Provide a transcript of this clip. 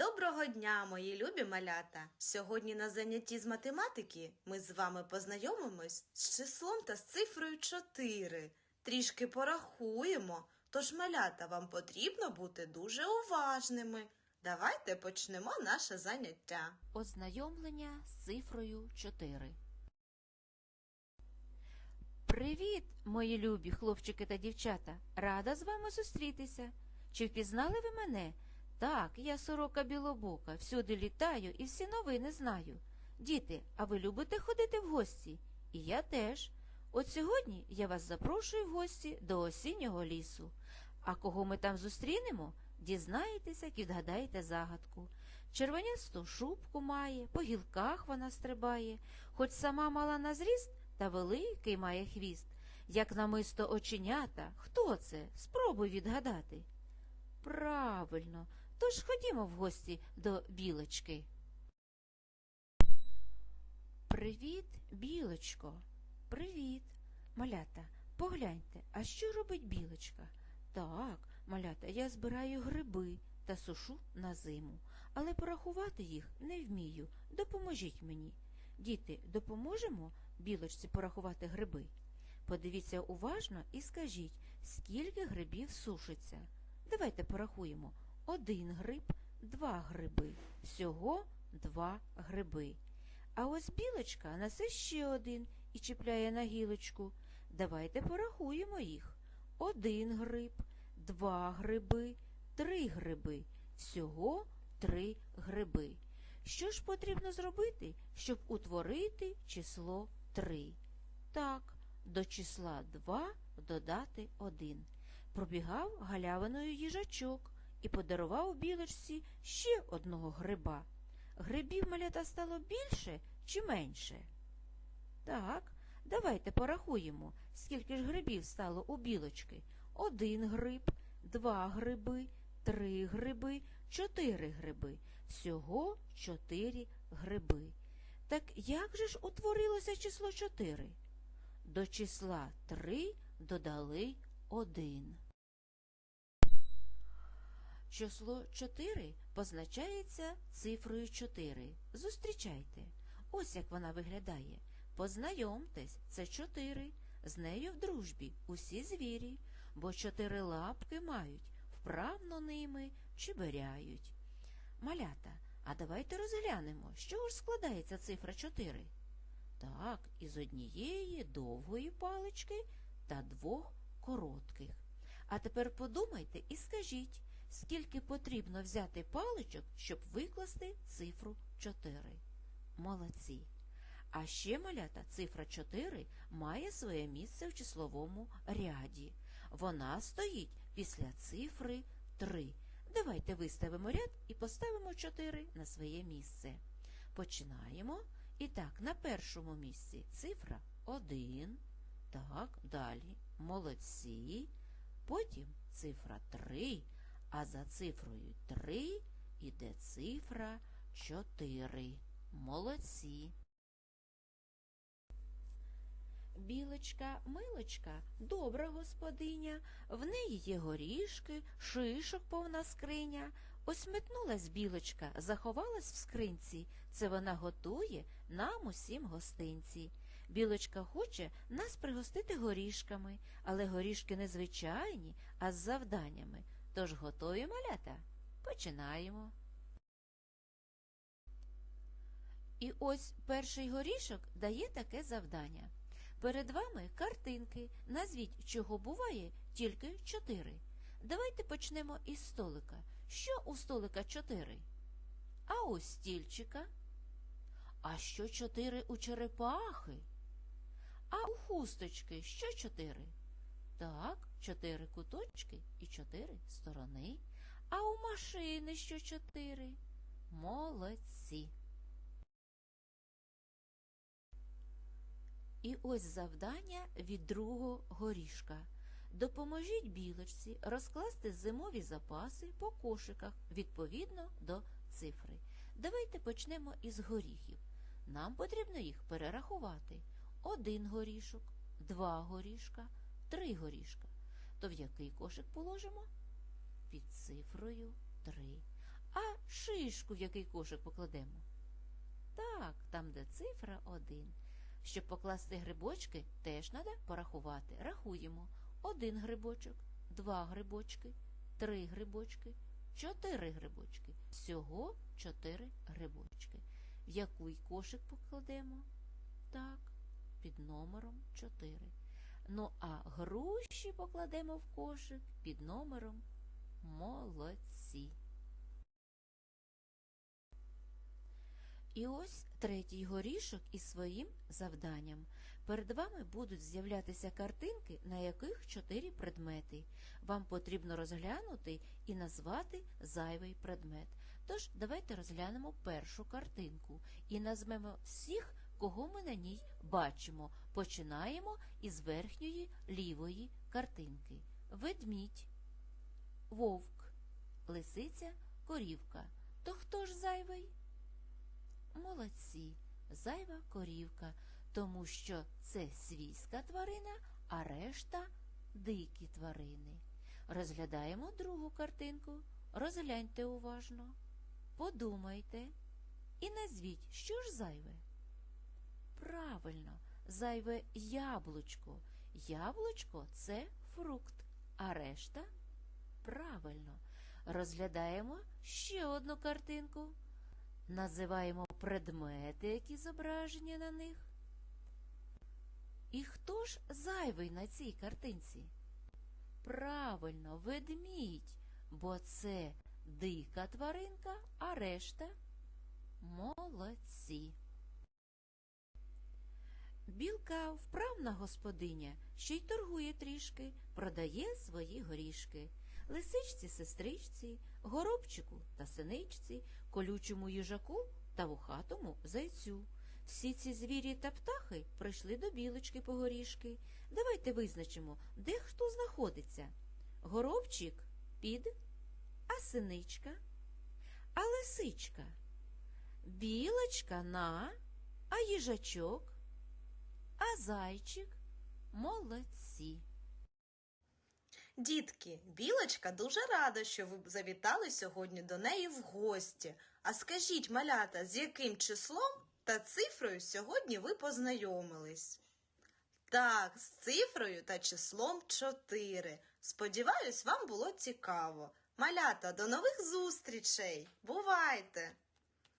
Доброго дня, мої любі малята! Сьогодні на занятті з математики ми з вами познайомимось з числом та з цифрою 4. Трішки порахуємо, тож малята вам потрібно бути дуже уважними. Давайте почнемо наше заняття. Ознайомлення з цифрою 4. Привіт, мої любі хлопчики та дівчата! Рада з вами зустрітися. Чи впізнали ви мене? Так, я сорока білобока, всюди літаю і всі новини знаю. Діти, а ви любите ходити в гості? І я теж. От сьогодні я вас запрошую в гості до осіннього лісу. А кого ми там зустрінемо, дізнаєтеся, як відгадаєте загадку. Червонясту шубку має, по гілках вона стрибає, хоч сама мала на зріст, та великий має хвіст. Як намисто оченята, хто це? Спробуй відгадати. Правильно, тож ходімо в гості до білочки. Привіт, білочко. Привіт. Малята, погляньте, а що робить білочка? Так, малята, я збираю гриби та сушу на зиму, але порахувати їх не вмію. Допоможіть мені. Діти, допоможемо білочці порахувати гриби? Подивіться уважно і скажіть, скільки грибів сушиться. Давайте порахуємо. Один гриб, два гриби. Всього два гриби. А ось білочка несе ще один і чіпляє на гілочку. Давайте порахуємо їх. Один гриб, два гриби, три гриби. Всього три гриби. Що ж потрібно зробити, щоб утворити число 3? Так, до числа 2 додати 1. Пробігав галявиною їжачок і подарував білочці ще одного гриба. Грибів малята стало більше чи менше? Так, давайте порахуємо, скільки ж грибів стало у білочки. Один гриб, два гриби, три гриби, чотири гриби. Всього чотири гриби. Так як же ж утворилося число чотири? До числа три додали один. Число 4 позначається цифрою 4. Zустрічайте. Ось як вона виглядає. Познайомтесь, це 4. З нею в дружбі усі звірі, бо чотири лапки мають, вправно ними чиберяють. Малята, а давайте розглянемо, чого ж складається цифра 4. Так, із однієї довгої палички та двох коротких. А тепер подумайте і скажіть, скільки потрібно взяти паличок, щоб викласти цифру 4. Молодці. А ще малята цифра 4 має своє місце в числовому ряді. Вона стоїть після цифри 3. Давайте виставимо ряд і поставимо 4 на своє місце. Починаємо. І так, на першому місці цифра 1. Так, далі. Молодці. Потім цифра 3. А за цифрою 3 іде цифра 4. Молодці. Білочка, милочка, добра господиня, в неї є горішки, шишок повна скриня. Ось метнулась білочка, заховалась в скринці. Це вона готує нам усім гостинці. Білочка хоче нас пригостити горішками, але горішки не звичайні, а з завданнями. Тож готові малята? Починаємо. І ось перший горішок дає таке завдання. Перед вами картинки. Назвіть, чого буває тільки чотири. Давайте почнемо із столика. Що у столика чотири? А у стільчика? А що чотири у черепахи? А у хусточки що чотири? Так, чотири куточки і чотири сторони. А у машини що чотири? Молодці. І ось завдання від другого горішка. Допоможіть білочці розкласти зимові запаси по кошиках відповідно до цифри. Давайте почнемо із горіхів. Нам потрібно їх перерахувати. Один горішок, два горішка, три горішка. То в який кошик положимо? Під цифрою 3. А шишку в який кошик покладемо? Так, там, де цифра 1. Щоб покласти грибочки, теж треба порахувати. Рахуємо. Один грибочок, два грибочки, три грибочки, чотири грибочки. Всього чотири грибочки. В який кошик покладемо? Так, під номером 4. Ну а груші покладемо в кошик під номером молодці. І ось третій горішок із своїм завданням. Перед вами будуть з'являтися картинки, на яких чотири предмети. Вам потрібно розглянути і назвати зайвий предмет. Тож давайте розглянемо першу картинку і назвемо всіх, кого ми на ній бачимо. Починаємо із верхньої лівої картинки. Ведмідь, вовк, лисиця, корівка. То хто ж зайвий? Молодці, зайва корівка, тому що це свійська тварина, а решта дикі тварини. Розглядаємо другу картинку. Розгляньте уважно, подумайте і назвіть, що ж зайве. Правильно, зайве яблучко. Яблучко це фрукт, а решта правильно. Розглядаємо ще одну картинку. Називаємо предмети, які зображені на них. І хто ж зайвий на цій картинці? Правильно, ведмідь, бо це дика тваринка, а решта молодці. Білка вправна господиня, ще й торгує трішки, продає свої горішки. Лисичці сестричці, горобчику та синичці, колючому їжаку та вухатому зайцю. Всі ці звірі та птахи прийшли до білочки по горішки. Давайте визначимо, де хто знаходиться. Горобчик під, а синичка, а лисичка, білочка на, а їжачок, а зайчик молодці. Дітки, білочка дуже рада, що ви завітали сьогодні до неї в гості. А скажіть, малята, з яким числом та цифрою сьогодні ви познайомились? Так, з цифрою та числом 4. Сподіваюсь, вам було цікаво. Малята, до нових зустрічей! Бувайте!